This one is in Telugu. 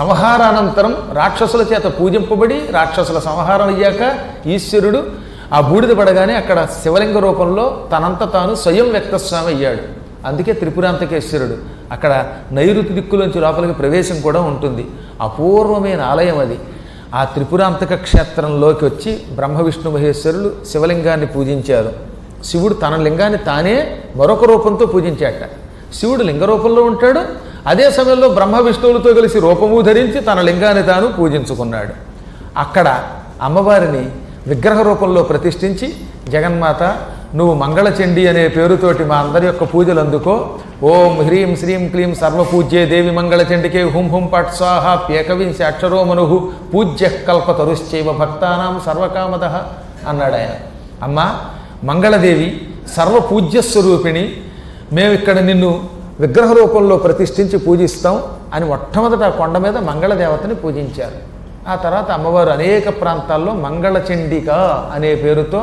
సంహారానంతరం రాక్షసుల చేత పూజింపబడి రాక్షసుల సంహారం అయ్యాక ఈశ్వరుడు ఆ బూడిద పడగానే అక్కడ శివలింగ రూపంలో తనంత తాను స్వయం వ్యక్తస్వామి అయ్యాడు. అందుకే త్రిపురాంతకేశ్వరుడు. అక్కడ నైరుతి దిక్కులోంచి లోపలికి ప్రవేశం కూడా ఉంటుంది. అపూర్వమైన ఆలయం అది. ఆ త్రిపురాంతక క్షేత్రంలోకి వచ్చి బ్రహ్మ విష్ణు మహేశ్వరులు శివలింగాన్ని పూజించారు. శివుడు తన లింగాన్ని తానే మరొక రూపంతో పూజించాట. శివుడు లింగ రూపంలో ఉంటాడు అదే సమయంలో బ్రహ్మ విష్ణువులతో కలిసి రూపము ధరించి తన లింగాన్ని తాను పూజించుకున్నాడు. అక్కడ అమ్మవారిని విగ్రహ రూపంలో ప్రతిష్ఠించి జగన్మాత నువ్వు మంగళచండి అనే పేరుతోటి మా అందరి యొక్క పూజలు అందుకో. ఓం హ్రీం శ్రీం క్లీం సర్వపూజ్యే దేవి మంగళచండికే హుం హుం పట్ స్వాహ ప్యేకవింశ అక్షరో మనుహు పూజ్య కల్పతరుశ్చైవ భక్తానాం సర్వకామద అన్నాడు ఆయన. అమ్మా మంగళదేవి సర్వపూజ్య స్వరూపిణి మేము ఇక్కడ నిన్ను విగ్రహ రూపంలో ప్రతిష్ఠించి పూజిస్తాం అని మొట్టమొదట ఆ కొండ మీద మంగళదేవతని పూజించారు. ఆ తర్వాత అమ్మవారు అనేక ప్రాంతాల్లో మంగళచండిక అనే పేరుతో